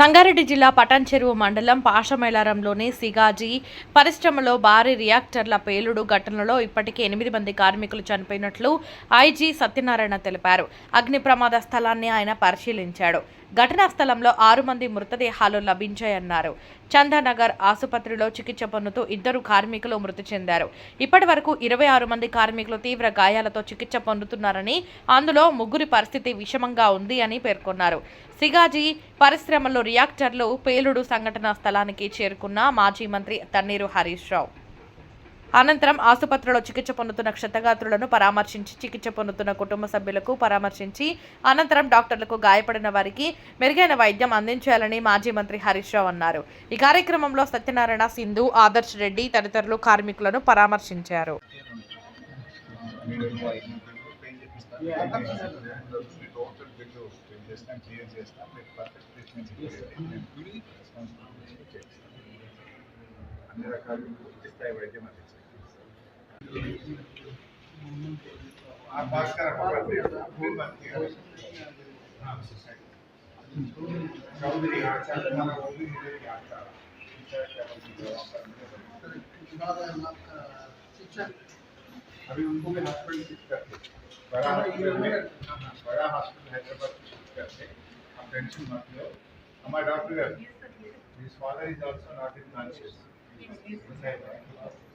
సంగారెడ్డి జిల్లా పటాన్చెరువు మండలం పాషమైలారంలోని సిగాజీ పరిశ్రమలో భారీ రియాక్టర్ల పేలుడు ఘటనలో ఇప్పటికే ఎనిమిది మంది కార్మికులు చనిపోయినట్లు ఐజీ సత్యనారాయణ తెలిపారు. అగ్ని ప్రమాద స్థలాన్ని ఆయన పరిశీలించాడు. ఘటనా స్థలంలో ఆరు మంది మృతదేహాలు లభించాయన్నారు. చందానగర్ ఆసుపత్రిలో చికిత్స పొందుతూ ఇద్దరు కార్మికులు మృతి చెందారు. ఇప్పటి వరకు ఇరవై ఆరు మంది కార్మికులు తీవ్ర గాయాలతో చికిత్స పొందుతున్నారని అందులో ముగ్గురి పరిస్థితి విషమంగా ఉంది అని పేర్కొన్నారు. సిగాజీ పరిశ్రమలో రియాక్టర్లు పేలుడు సంఘటనా స్థలానికి చేరుకున్న మాజీ మంత్రి తన్నీరు హరీష్ రావు. అనంతరం ఆసుపత్రిలో చికిత్స పొందుతున్న క్షతగాత్రులను పరామర్శించి చికిత్స పొందుతున్న కుటుంబ సభ్యులకు పరామర్శించి అనంతరం డాక్టర్లకు గాయపడిన వారికి మెరుగైన వైద్యం అందించాలని మాజీ మంత్రి హరీష్ రావు అన్నారు. ఈ కార్యక్రమంలో సత్యనారాయణ సింధు ఆదర్శ్ రెడ్డి తదితరులు కార్మికులను పరామర్శించారు. అన్ని రకాలు పూర్తి స్థాయి వైద్యం అందించారు. अभी उनको भी हॉस्पिटल शिफ्ट करते बड़ा हॉस्पिटल में बड़ा हॉस्पिटल हैदराबाद में शिफ्ट करते आप टेंशन मत लो हमारा doctor is also not in conscious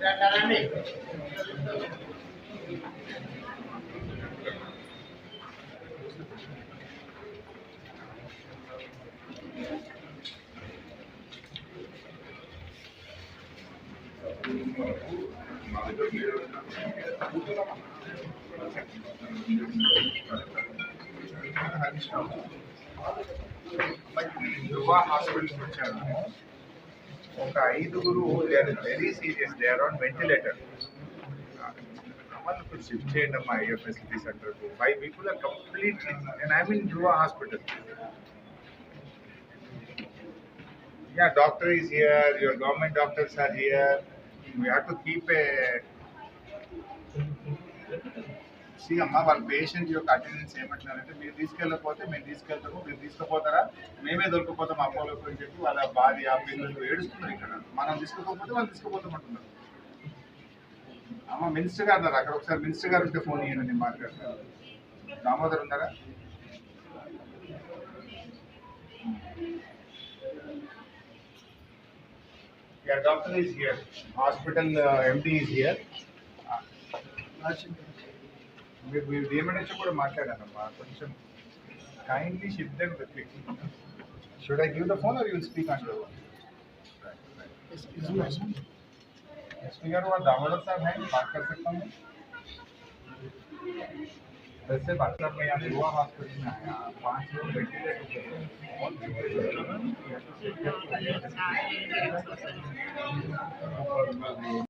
Like the Hospital ఒక ఐదుగురు they are very serious they are on ventilator వాళ్ళు ఇప్పుడు షిఫ్ట్ చేయండి అమ్మా a facility centre five people are completely and I mean Dhruva hospital yeah doctor is here your government doctors are here we have to keep a C అమ్మ వాళ్ళ patient యొక్క attendance ఏమంటున్నారంటే మీరు తీసుకెళ్ళకపోతే మేము తీసుకెళ్తాము మీరు తీసుకుపోతారా? మేమే దొరికిపోతాం అపోలోకి అని చెప్పి వాళ్ళ భార్య పిల్లలు ఏడుస్తున్నారు ఇక్కడ. మనం తీసుకుపోతే వాళ్ళు తీసుకుపోతామంటున్నారు అమ్మ మినిస్టర్ గారు ఉన్నారు అక్కడ. ఒకసారి మినిస్టర్ గారు ఉంటే ఫోన్ చేయండి నేను మాట్లాడతాను. దామోదర్ ఉన్నారా? Doctor is here hospital MD is here మీరు మీరు డిఎంఎన్ఎస్ కూడా మాట్లాడానమ్మా కొంచెం kindly shift them request should I give the phone are you speak on your speaker हुआ दामोदर साहब हैं बात कर सकता हूँ वैसे बात साहब मैं यहाँ गोवा हॉस्पिटल में आया पाँच लोग बैठे थे